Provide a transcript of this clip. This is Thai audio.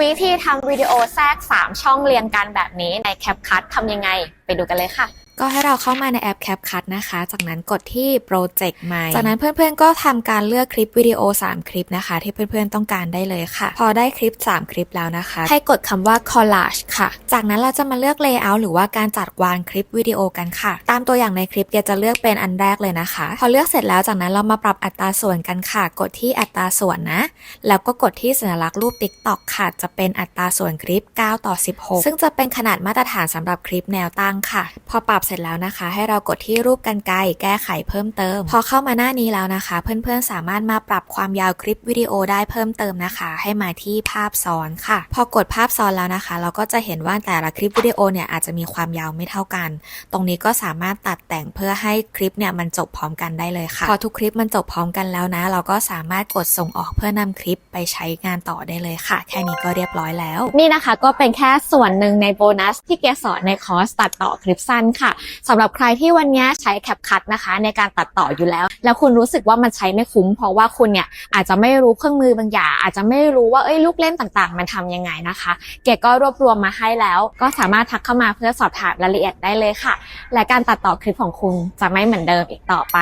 วิธีทำวิดีโอแทรก 3 ช่องเรียงกันแบบนี้ใน CapCut ทำยังไง ไปดูกันเลยค่ะ ก็ให้เราเข้ามาในแอป CapCut นะคะ จากนั้นกดที่ Project ใหม่ จากนั้นเพื่อนๆก็ทำการเลือกคลิปวิดีโอ 3 คลิปนะคะ ที่เพื่อนๆต้องการได้เลยค่ะ พอได้คลิป 3 คลิปแล้วนะคะ ให้กดคำว่า Collage ค่ะ จากนั้นเราจะมาเลือก Layout หรือว่าการจัดวางคลิปวิดีโอกันค่ะ ตามตัวอย่างในคลิปเกจะเลือกเป็นอันแรกเลยนะคะ พอเลือกเสร็จแล้วจากนั้นเรามาปรับอัตราส่วนกันค่ะ กดที่อัตราส่วนนะ แล้วก็กดที่สัญลักษณ์รูป TikTok ค่ะ จะเป็นอัตราส่วนคลิป 9 ต่อ 16 ซึ่งจะเป็นขนาดมาตรฐานสำหรับคลิปแนวตั้งค่ะ พอปรับเสร็จแล้วนะคะ ให้เรากดที่รูปกันไกรแก้ไขเพิ่มเติม พอเข้ามาหน้านี้แล้วนะคะ เพื่อนๆสามารถมาปรับความยาวคลิปวิดีโอได้เพิ่มเติมนะคะ ให้มาที่ภาพซ้อนค่ะ พอกดภาพซ้อนแล้วนะคะ เราก็จะเห็นว่าแต่ละคลิปวิดีโอเนี่ยอาจจะมีความยาวไม่เท่ากัน ตรงนี้ก็สามารถตัดแต่งเพื่อให้คลิปเนี่ยมันจบพร้อมกันได้เลยค่ะ พอทุกคลิปมันจบพร้อมกันแล้วนะ เราก็สามารถกดส่งออกเพื่อนำคลิปไปใช้งานต่อได้เลยค่ะ แค่นี้ก็เรียบร้อยแล้ว นี่นะคะก็เป็นแค่ส่วนหนึ่งในโบนัสที่เกสอนในคอร์สตัดต่อคลิปสั้นค่ะสำหรับใครที่วันนี้ใช้แคปคัตนะคะ ในการตัดต่ออยู่แล้ว แล้วคุณรู้สึกว่ามันใช้ไม่คุ้ม เพราะว่าคุณเนี่ยอาจจะไม่รู้เครื่องมือบางอย่างอาจจะไม่รู้ว่าเอ้ยลูกเล่นต่างๆ มันทำยังไงนะคะ เกก็รวบรวมมาให้แล้ว ก็สามารถทักเข้ามาเพื่อสอบถามรายละเอียดได้เลยค่ะ และการตัดต่อคลิปของคุณจะไม่เหมือนเดิมอีกต่อไป